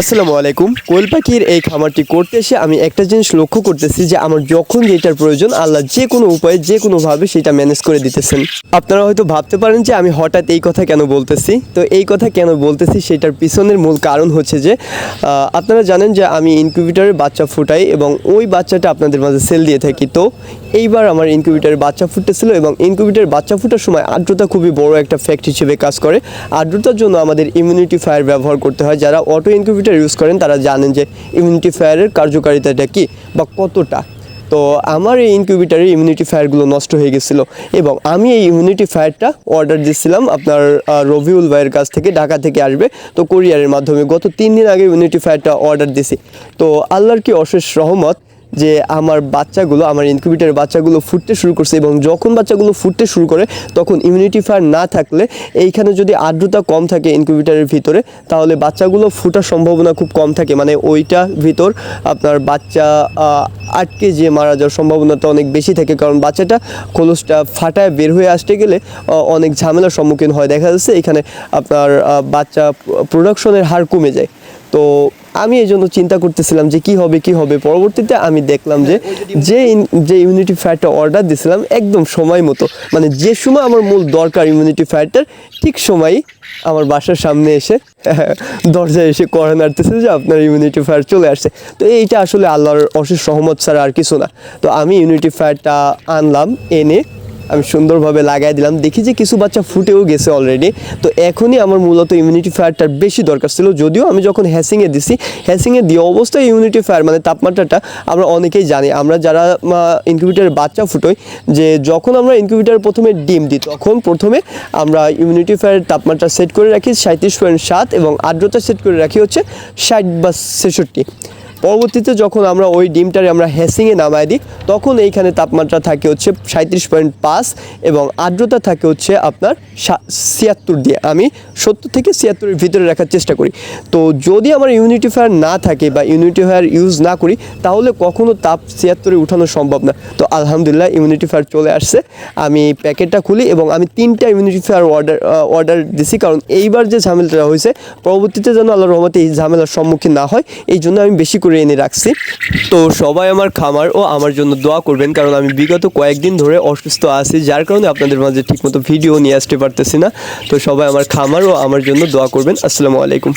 আসসালামু আলাইকুম। কোয়েল পাখির এই খামারটি করতে এসে আমি একটা জিনিস লক্ষ্য করতেছি যে আমার যখন যেটার প্রয়োজন, আল্লাহ যে কোনো উপায়ে, যে কোনোভাবে সেটা ম্যানেজ করে দিতেছেন। আপনারা হয়তো ভাবতে পারেন যে আমি হঠাৎ এই কথা কেন বলতেছি? তো এই কথা কেন বলতেছি সেটার পিছনের মূল কারণ হচ্ছে যে আপনারা জানেন যে আমি ইনকিউবেটারে বাচ্চা ফুটাই এবং ওই বাচ্চাটা আপনাদের মাঝে সেল দিয়ে থাকি। তো এইবার আমার ইনকিউবেটারে বাচ্চা ফুটতেছিল এবং ইনকিউবেটারে বাচ্চা ফোটার সময় আর্দ্রতা খুবই বড় একটা ফ্যাক্ট হিসেবে কাজ করে। আর্দ্রতার জন্য আমাদের ইমিউনিটি ফায়ার ব্যবহার করতে হয়, যারা অটো ইনকিউবেটার ইউজ করেন, তারা জানেন যে ইমিউনিটি ফায়ারের কার্যকারিতাটা কী বা কতটা। তো আমার এই ইনকিউবেটারের ইমিউনিটি ফায়ারগুলো নষ্ট হয়ে গেছিল এবং আমি এই ইমিউনিটি ফায়ারটা অর্ডার দিয়েছিলাম আপনার রবিউল ভাইয়ের কাছ থেকে, ঢাকা থেকে আসবে। তো কোরিয়ারের মাধ্যমে গত তিন দিন আগে ইমিউনিটি ফায়ারটা অর্ডার দিছি তো আল্লাহর কি অশেষ রহমত যে আমার বাচ্চাগুলো, আমার ইনকিউবেটারের বাচ্চাগুলো ফুটতে শুরু করছে এবং যখন বাচ্চাগুলো ফুটতে শুরু করে, তখন ইমিউনিটি ফায়ার না থাকলে এইখানে যদি আর্দ্রতা কম থাকে ইনকিউবেটারের ভিতরে, তাহলে বাচ্চাগুলো ফুটার সম্ভাবনা খুব কম থাকে। মানে ওইটা ভিতর আপনার বাচ্চা আটকে যে মারা যাওয়ার সম্ভাবনাটা অনেক বেশি থাকে। কারণ বাচ্চাটা খোলসটা ফাটায় বের হয়ে আসতে গেলে অনেক ঝামেলার সম্মুখীন হয়। দেখা যাচ্ছে এখানে আপনার বাচ্চা প্রোডাকশনের হার কমে যায়। তো আমি এই জন্য চিন্তা করতেছিলাম যে কি হবে কি হবে। পরবর্তীতে আমি দেখলাম যে যে যে ইমিউনিটি ফ্যাটটা অর্ডার দিয়েছিলাম একদম সময় মতো। মানে যে সময় আমার মূল দরকার ইমিউনিটি ফ্যাটটার ঠিক সময়ই আমার বাসার সামনে এসে দরজায় এসে করা নাড়তেছে যে আপনার ইমিউনিটি ফায়ার চলে আসছে। তো এইটা আসলে আল্লাহর অশেষ সহমত ছাড়া আর কিছু না। তো আমি ইমিউনিটি ফায়ারটা আনলাম, এনে আমি সুন্দরভাবে লাগাই দিলাম। দেখি যে কিছু বাচ্চা ফুটেও গেছে অলরেডি তো এখনই আমার মূলত ইমিউনিটি ফায়ারটার বেশি দরকার ছিল। যদিও আমি যখন হ্যাসিংয়ে দিছি হ্যাসিংয়ে দিয়ে অবস্থায় ইমিউনিটি ফায়ার মানে তাপমাত্রাটা আমরা অনেকেই জানি। আমরা যারা ইনকিউবেটারের বাচ্চা ফুটোই, যে যখন আমরা ইনকিউবেটার প্রথমে ডিম দিই, তখন প্রথমে আমরা ইমিউনিটি ফায়ারের তাপমাত্রা সেট করে রাখি সাঁত্রিশ পয়েন্ট সাত এবং আর্দ্রতা সেট করে রাখি হচ্ছে ষাট বা ছেষট্টি। পরবর্তীতে যখন আমরা ওই ডিমটারে আমরা হ্যাসিংয়ে নামায় দিই, তখন এইখানে তাপমাত্রা থাকে হচ্ছে সাঁত্রিশ পয়েন্ট পাঁচ এবং আর্দ্রতা থাকে হচ্ছে আপনার ছিয়াত্তর দিয়ে। আমি সত্তর থেকে ছিয়াত্তরের ভিতরে রাখার চেষ্টা করি। তো যদি আমার ইউনিটিফায়ার না থাকে বা ইউনিটিফায়ার ইউজ না করি, তাহলে কখনো তাপ ছিয়াত্তরে উঠানো সম্ভব না। তো আলহামদুলিল্লাহ ইমিউনিটিফায়ার চলে আসছে। আমি প্যাকেটটা খুলি এবং আমি তিনটা ইমিউনিটিফায়ার অর্ডার অর্ডার দিছি। কারণ এইবার যে ঝামেলাটা হয়েছে, পরবর্তীতে যেন আল্লাহ রহমতে এই ঝামেলার সম্মুখীন না হয়, এই জন্য আমি বেশি করে এনে রাখছি। তো সবাই আমার খামার ও আমার জন্য দোয়া করবেন, কারণ আমি বিগত কয়েকদিন ধরে অসুস্থ আছি, যার কারণে আপনাদের মাঝে ঠিকমতো ভিডিও নিয়ে আসতে পারতেছি না। তো সবাই আমার খামার ও আমার জন্য দোয়া করবেন। আসসালামু আলাইকুম।